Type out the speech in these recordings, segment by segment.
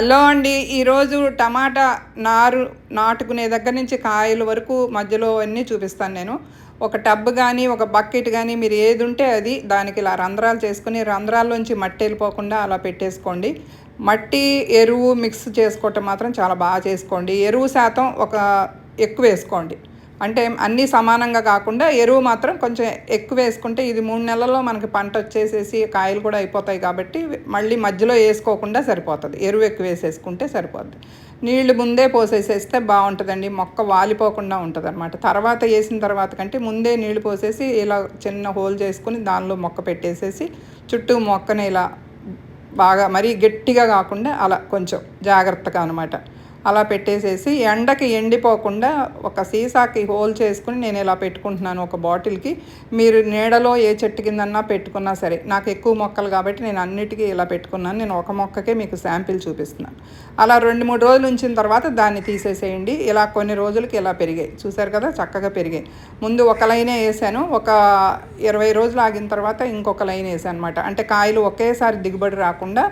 Hello అండి. ఈరోజు టమాటా నారు నాటుకునే దగ్గర నుంచి కాయల వరకు మధ్యలో అన్నీ చూపిస్తాను నేను. ఒక టబ్ కానీ ఒక బకెట్ కానీ మీరు ఏది ఉంటే అది దానికి ఇలా రంధ్రాలు చేసుకుని రంధ్రాల్లోంచి మట్టి వెళ్ళిపోకుండా అలా పెట్టేసుకోండి. మట్టి ఎరువు మిక్స్ చేసుకోవటం మాత్రం చాలా బాగా చేసుకోండి. ఎరువు శాతం ఒక ఎక్కువ వేసుకోండి. అంటే అన్నీ సమానంగా కాకుండా ఎరువు మాత్రం కొంచెం ఎక్కువ వేసుకుంటే ఇది మూడు నెలల్లో మనకి పంట వచ్చేసేసి కాయలు కూడా అయిపోతాయి కాబట్టి మళ్ళీ మధ్యలో వేసుకోకుండా సరిపోతుంది. ఎరువు ఎక్కువ వేసేసుకుంటే సరిపోద్ది. నీళ్ళు ముందే పోసేసేస్తే బాగుంటుందండి. మొక్క వాలిపోకుండా ఉంటుంది అనమాట తర్వాత వేసిన తర్వాత కంటే ముందే నీళ్ళు పోసేసి ఇలా చిన్న హోల్ చేసుకుని దానిలో మొక్క పెట్టేసేసి చుట్టూ మొక్కని ఇలా బాగా మరీ గట్టిగా కాకుండా అలా కొంచెం జాగ్రత్తగా అనమాట అలా పెట్టేసేసి ఎండకి ఎండిపోకుండా ఒక సీసాకి హోల్ చేసుకుని నేను ఇలా పెట్టుకుంటున్నాను ఒక బాటిల్కి. మీరు నీడలో ఏ చెట్టు కిందన్నా పెట్టుకున్నా సరే నాకు ఎక్కువ మొక్కలు కాబట్టి నేను అన్నిటికీ ఇలా పెట్టుకున్నాను. నేను ఒక మొక్కకే మీకు శాంపిల్ చూపిస్తున్నాను. అలా రెండు మూడు రోజులు ఉంచిన తర్వాత దాన్ని తీసేసేయండి. ఇలా కొన్ని రోజులకి ఇలా పెరిగాయి. చూసారు కదా? చక్కగా పెరిగాయి. ముందు ఒక లైనే వేసాను. ఒక ఇరవై రోజులు ఆగిన తర్వాత ఇంకొక లైన్ వేసాను అనమాట అంటే కాయలు ఒకేసారి దిగుబడి రాకుండా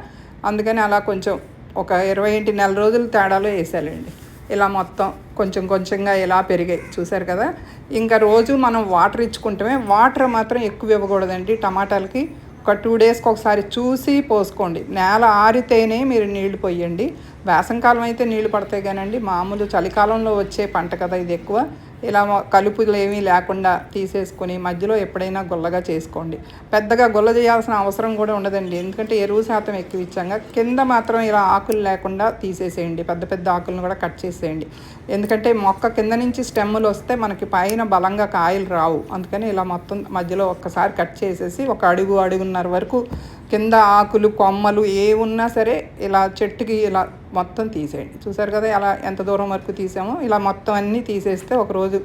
అందుకని అలా కొంచెం ఒక ఇరవై ఇంటి నెల రోజులు తేడాలో వేసాలండి. ఇలా మొత్తం కొంచెం కొంచెంగా ఇలా పెరిగాయి. చూసారు కదా? ఇంకా రోజు మనం వాటర్ ఇచ్చుకుంటామే. వాటర్ మాత్రం ఎక్కువ ఇవ్వకూడదండి. టమాటాలకి ఒక టూ డేస్కి ఒకసారి చూసి పోసుకోండి. నేల ఆరితేనే మీరు నీళ్ళు పోయండి. వేసంకాలం అయితే నీళ్ళు పడతాయి కానండి. మామూలు చలికాలంలో వచ్చే పంట కదా ఇది ఎక్కువ. ఇలా కలుపులు ఏమీ లేకుండా తీసేసుకొని మధ్యలో ఎప్పుడైనా గుల్లగా చేసుకోండి. పెద్దగా గుల్ల చేయాల్సిన అవసరం కూడా ఉండదండి. ఎందుకంటే ఎరువు శాతం ఎక్కువ ఇచ్చాక కింద మాత్రం ఇలా ఆకులు లేకుండా తీసేసేయండి. పెద్ద పెద్ద ఆకులను కూడా కట్ చేసేయండి. ఎందుకంటే మొక్క కింద నుంచి స్టెమ్ములు వస్తే మనకి పైన బలంగా కాయలు రావు. అందుకని ఇలా మొత్తం మధ్యలో ఒక్కసారి కట్ చేసేసి ఒక అడుగు అడుగున్నర వరకు కింద ఆకులు కొమ్మలు ఏ ఉన్నా సరే ఇలా చెట్టుకి ఇలా మొత్తం తీసేయండి. చూసారు కదా అలా ఎంత దూరం వరకు తీసామో? ఇలా మొత్తం అన్నీ తీసేస్తే ఒకరోజు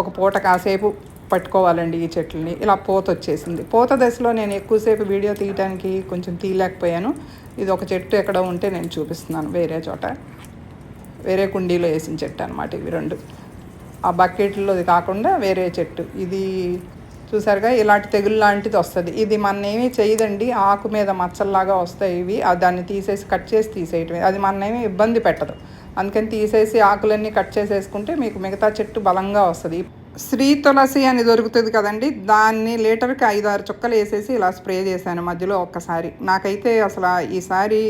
ఒక పూట కాసేపు పట్టుకోవాలండి ఈ చెట్లని. ఇలా పూత వచ్చేసింది. పూత దశలో నేను ఎక్కువసేపు వీడియో తీయడానికి కొంచెం తీయలేకపోయాను. ఇది ఒక చెట్టు ఎక్కడ ఉంటే నేను చూపిస్తున్నాను వేరే చోట. వేరే కుండీలో వేసిన చెట్టు అనమాట ఇవి రెండు. ఆ బకెట్లో కాకుండా వేరే చెట్టు. ఇది చూసారుగా? ఇలాంటి తెగులు లాంటిది వస్తుంది. ఇది మన ఏమీ చేయదండి. ఆకు మీద మచ్చల్లాగా వస్తాయి ఇవి. దాన్ని తీసేసి కట్ చేసి తీసేయటమే. అది మనమేమి ఇబ్బంది పెట్టదు. అందుకని తీసేసి ఆకులన్నీ కట్ చేసేసుకుంటే మీకు మిగతా చెట్టు బలంగా వస్తుంది. శ్రీ తులసి అని దొరుకుతుంది కదండి. దాన్ని లీటర్కి ఐదు ఆరు చుక్కలు వేసేసి ఇలా స్ప్రే చేశాను మధ్యలో ఒక్కసారి. నాకైతే అసలు ఈసారి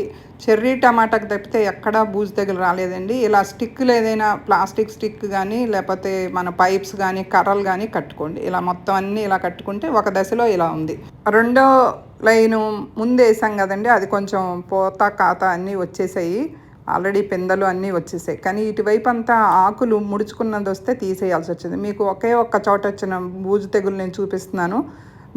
చెర్రీ టమాటాకి తప్పితే ఎక్కడా బూజు దగ్గర రాలేదండి. ఇలా స్టిక్లు ఏదైనా ప్లాస్టిక్ స్టిక్ కానీ లేకపోతే మన పైప్స్ కానీ కర్రలు కానీ కట్టుకోండి. ఇలా మొత్తం అన్నీ ఇలా కట్టుకుంటే ఒక దశలో ఇలా ఉంది. రెండో లైను ముందు వేసాం కదండి. అది కొంచెం పోత కాత అన్నీ వచ్చేసాయి. ఆల్రెడీ పిందెలు అన్నీ వచ్చేసాయి. కానీ ఇటువైపు అంతా ఆకులు ముడుచుకున్నది వస్తే తీసేయాల్సి వచ్చింది. మీకు ఒకే ఒక్క చోట వచ్చిన బూజు తెగులు నేను చూపిస్తున్నాను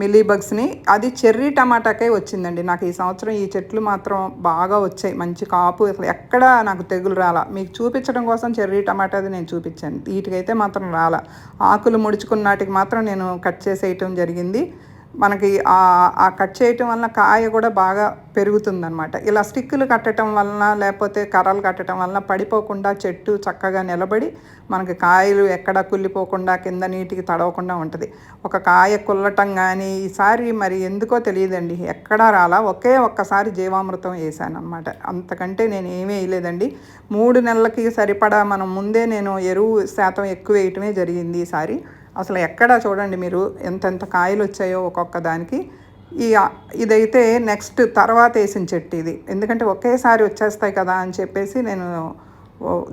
మిల్లీ బగ్స్ని. అది చెర్రీ టమాటాకే వచ్చిందండి. నాకు ఈ సంవత్సరం ఈ చెట్లు మాత్రం బాగా వచ్చాయి. మంచి కాపు. అసలు ఎక్కడ నాకు తెగులు రాలా. మీకు చూపించడం కోసం చెర్రీ టమాటాది నేను చూపించాను. వీటికైతే మాత్రం రాలా. ఆకులు ముడుచుకున్నాటికి మాత్రం నేను కట్ చేసేయటం జరిగింది. మనకి ఆ కట్ చేయటం వలన కాయ కూడా బాగా పెరుగుతుందనమాట ఇలా స్టిక్కులు కట్టడం వలన లేకపోతే కర్రలు కట్టడం వలన పడిపోకుండా చెట్టు చక్కగా నిలబడి మనకి కాయలు ఎక్కడ కుళ్ళిపోకుండా కింద నీటికి తడవకుండా ఉంటుంది. ఒక కాయ కుల్లటం కానీ ఈసారి మరి ఎందుకో తెలియదండి. ఎక్కడా రాలా. ఒకే ఒక్కసారి జీవామృతం వేసాను అనమాట అంతకంటే నేను ఏమీ వేయలేదండి. మూడు నెలలకి సరిపడా మనం ముందే నేను ఎరువు శాతం ఎక్కువ వేయటమే జరిగింది ఈసారి. అసలు ఎక్కడ చూడండి మీరు ఎంతెంత కాయలు వచ్చాయో ఒక్కొక్క దానికి. ఈ ఇదైతే నెక్స్ట్ తర్వాత వేసిన చెట్టు ఇది. ఎందుకంటే ఒకేసారి వచ్చేస్తాయి కదా అని చెప్పేసి నేను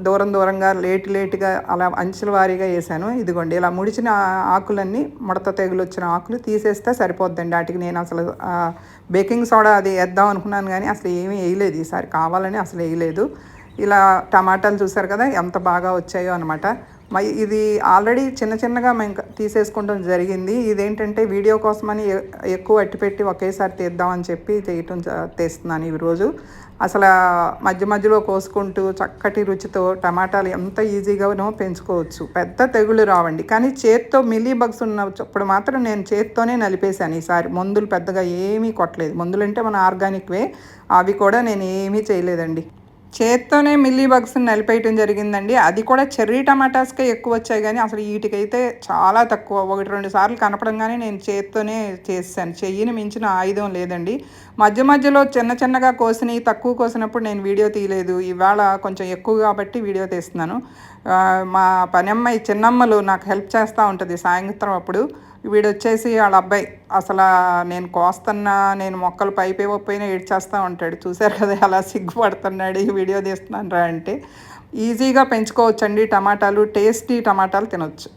దూరం దూరంగా లేటు లేటుగా అలా అంచుల వారీగా వేసాను. ఇదిగోండి ఇలా ముడిచిన ఆకులన్నీ ముడత తెగులు వచ్చిన ఆకులు తీసేస్తే సరిపోద్దండి. వాటికి నేను అసలు బేకింగ్ సోడా అది వేద్దాం అనుకున్నాను కానీ అసలు ఏమీ వేయలేదు ఈసారి. కావాలని అసలు వేయలేదు. ఇలా టమాటాలు చూసారు కదా ఎంత బాగా వచ్చాయో అనమాట ఇది ఆల్రెడీ చిన్న చిన్నగా మేము తీసేసుకోవడం జరిగింది. ఇదేంటంటే వీడియో కోసమని ఎక్కువ అట్టిపెట్టి ఒకేసారి తీద్దామని చెప్పి తీయటం తీస్తున్నాను ఈరోజు. అసలు మధ్య మధ్యలో కోసుకుంటూ చక్కటి రుచితో టమాటాలు ఎంత ఈజీగానో పెంచుకోవచ్చు. పెద్ద తెగులు రావండి. కానీ చేత్తో మిల్లీ బగ్స్ ఉన్నప్పుడు మాత్రం నేను చేత్తోనే నలిపేశాను ఈసారి. మందులు పెద్దగా ఏమీ కొట్టలేదు. మందులు అంటే మన ఆర్గానిక్వే. అవి కూడా నేను ఏమీ చేయలేదండి. చేత్తోనే మిల్లీ బగ్స్ని నలిపేయటం జరిగిందండి. అది కూడా చెర్రీ టమాటాస్కే ఎక్కువ వచ్చాయి కానీ అసలు వీటికైతే చాలా తక్కువ. ఒకటి రెండు సార్లు కనపడంగానే నేను చేత్తోనే చేసాను చెయ్యిని మించిన ఆయుధం లేదండి. మధ్య మధ్యలో చిన్న చిన్నగా కోసినవి తక్కువ కోసినప్పుడు నేను వీడియో తీయలేదు. ఇవాళ కొంచెం ఎక్కువ కాబట్టి వీడియో తీస్తున్నాను. మా మా పనమ్మాయి చిన్నమ్మలు నాకు హెల్ప్ చేస్తూ ఉంటుంది సాయంత్రం అప్పుడు. వీడు వచ్చేసి వాళ్ళ అబ్బాయి అసలు నేను కోస్తున్నా నేను మొక్కలు పైపే ఒప్పైనా ఏడ్చేస్తా ఉంటాడు. చూశారు కదా అలా సిగ్గుపడుతున్నాడు ఈ వీడియో తీస్తున్నాను రా అంటే. ఈజీగా పెంచుకోవచ్చండి టమాటాలు టేస్టీ టమాటాలు తినొచ్చు.